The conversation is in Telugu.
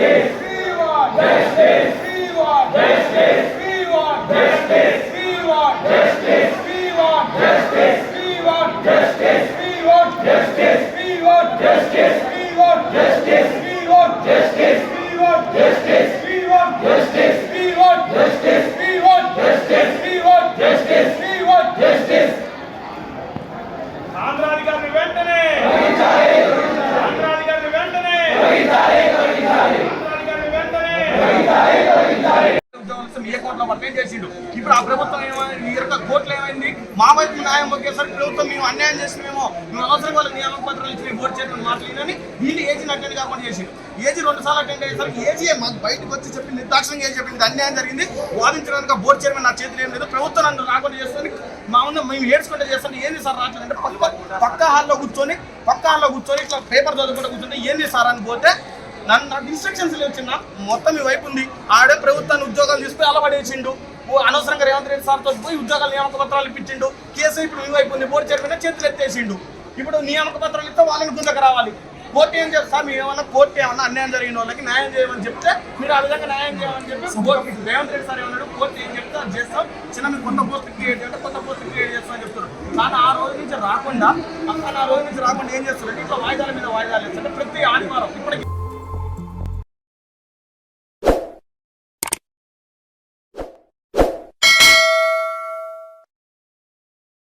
justice, we want justice, we want justice, we want justice. Complaint చేసిండు. ఇప్పుడు ఆ ప్రభుత్వం ఏమైంది? ఈ యొక్క ఏమైంది? మా వైపు న్యాయం ఒకేసారి ప్రభుత్వం మేము అన్యాయం చేసినామేమో మేము అవసరం వాళ్ళ నియామక పత్రాలు ఇచ్చి బోర్డు చేయడం మాట్లాడినని వీళ్ళు ఏజీని అటెండ్ కాకుండా చేసిండు. ఏజీ రెండు సార్లు అటెండ్ అయ్యేసరికి ఏజీ మాకు బయటకు వచ్చి చెప్పి నిర్దాక్షణంగా ఏం చెప్పింది? అన్యాయం జరిగింది. వాదించడానికి బోర్డు చైర్మన్ నా చేతిలో ఏం లేదు. ప్రభుత్వం నన్ను రాకుండా చేస్తుంది. మా ఉన్న మేము ఏడ్చుకుంటే చేస్తాను ఏంది సార్ రావట్లేదు అంటే పక్క పక్క హాల్లో కూర్చొని పక్క హాల్లో కూర్చొని ఇట్లా పేపర్ చదువుకుంటూ కూర్చుంటే ఏంది సార్ అని పోతే నన్ను నాకు ఇన్స్ట్రక్షన్స్ వచ్చిన మొత్తం ఈ వైపు ఉంది. ఆడే ప్రభుత్వాన్ని ఉద్యోగాలు తీసుకుని అలవాడేసిండు అనవసరంగా రేవంత్ రెడ్డి సార్తో పోయి ఉద్యోగాలు నియామక పత్రాలు ఇప్పించిండు. కేసు ఇప్పుడు ఈ వైపు ఉంది. బోర్డు చైర్మన్ చేతులు ఎత్తేసిండు. ఇప్పుడు నియామక పత్రాలు ఇస్తే వాళ్ళని గుంజకు రావాలి. కోర్టు ఏం చేస్తారు మీరు ఏమన్నా కోర్టు ఏమన్నా అన్యాయం జరిగిన వాళ్ళకి న్యాయం చేయమని చెప్తే మీరు ఆ విధంగా న్యాయం చేయమని చెప్పి కోర్టు రేవంత్ రెడ్డి సార్ ఏమన్నాడు? కోర్టు ఏం చెప్తే అది చేస్తాం. చిన్న మీరు కొత్త పోస్ట్ క్రియేట్ చేయండి. కొత్త పోస్ట్ క్రియేట్ చేస్తామని చెప్తున్నారు. కానీ ఆ రోజు నుంచి రాకుండా అక్కడ ఆ రోజు నుంచి రాకుండా ఏం చేస్తారు ఇట్లా వాయిదాల మీద వాయిదాలు ఇస్తారు ప్రతి ఆదివారం ఇప్పటికి